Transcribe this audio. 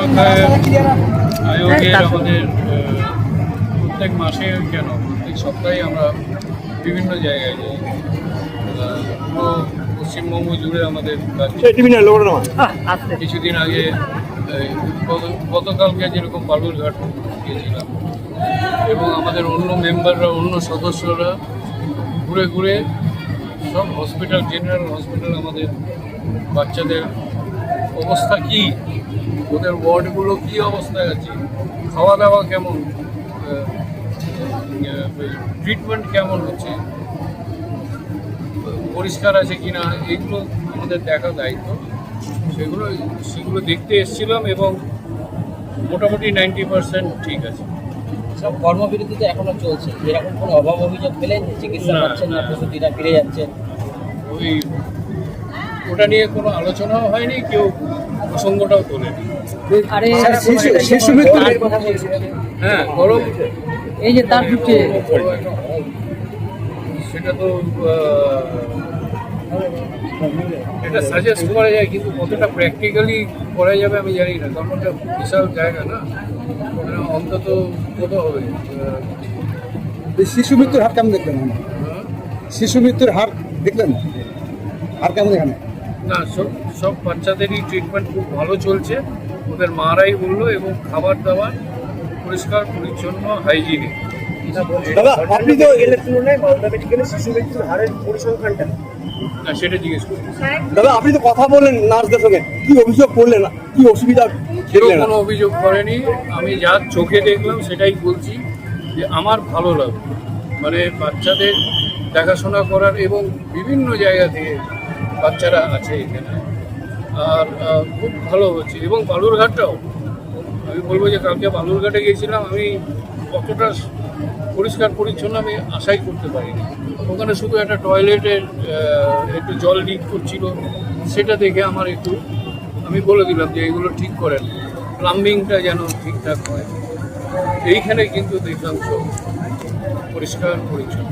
রক্ষায় আয়োগের আমাদের প্রত্যেক মাসে কেন? প্রত্যেক সপ্তাহে আমরা বিভিন্ন জায়গায় যাই। পুরো পশ্চিমবঙ্গ জুড়ে আমাদের। কিছুদিন আগে গত- গতকালকে যেরকম বালুরঘাট গিয়েছিলাম এবং আমাদের অন্য মেম্বাররা অন্য সদস্যরা ঘুরে ঘুরে সব হসপিটাল জেনারেল হসপিটাল আমাদের বাচ্চাদের অবস্থা কি? ওদের ওয়ার্ডগুলো কি অবস্থায় আছে? খাওয়া দাওয়া কেমন? ট্রিটমেন্ট কেমন হচ্ছে? পরিষ্কার আছে কি না? এগুলো আমাদের দেখা দায়িত্ব। সেগুলো সেগুলো দেখতে এসেছিলাম এবং মোটামুটি নাইনটি পার্সেন্ট ঠিক আছে। সব কর্মবিরতি তো এখনও চলছে। এরকম কোনো অভাব অভিযোগ পেলেন চিকিৎসা পাচ্ছেন না। প্রসূতিরা ফিরে যাচ্ছেন। ওই ওটা নিয়ে কোনো আলোচনাও হয়নি? কেউ প্রসঙ্গটাও মৃত্যু হ্যাঁ গরম এই যে তার ঢুকছে। সেটা তো এটা সাজেস্ট করা যায় কিন্তু কতটা প্র্যাকটিক্যালি করা যাবে আমি জানি না। কারণ ওটা বিশাল জায়গা না। অন্তত কত হবে। শিশু মৃত্যুর হার কেমন দেখলেন? আপনি? হ্যাঁ? শিশু মৃত্যুর হার দেখলেন? হার কেমন এখানে? না সব সব বাচ্চাদেরই ট্রিটমেন্ট খুব ভালো চলছে। ওদের মারাই বলল এবং খাবার দাবার পরিষ্কার পরিচ্ছন্ন হাইজিনিক দাদা আপনি তো তুলনায় মালদা মেডিকেলে শিশু মৃত্যুর হারের পরিসংখ্যানটা? না সেটা জিজ্ঞেস দাদা আপনি তো কথা বললেন নার্সদের সঙ্গে। কি অভিযোগ করলেন? কি অসুবিধা কেউ কোনো অভিযোগ করেনি। আমি যা চোখে দেখলাম সেটাই বলছি যে আমার ভালো লাগল। মানে বাচ্চাদের দেখাশোনা করার এবং বিভিন্ন জায়গা থেকে বাচ্চারা আছে এখানে। আর খুব ভালো হচ্ছে। এবং বালুরঘাটটাও, আমি বলব যে কালকে বালুরঘাটে গিয়েছিলাম, আমি কতটা পরিষ্কার পরিচ্ছন্ন আমি আশাই করতে পারিনি। ওখানে শুধু একটা টয়লেটের একটু জল লিক করছিল, সেটা দেখে আমার একটু, আমি বলে দিলাম যে এগুলো ঠিক করেন। প্লাম্বিংটা যেন ঠিকঠাক হয়। এইখানে কিন্তু দেখলাম সব পরিষ্কার পরিচ্ছন্ন।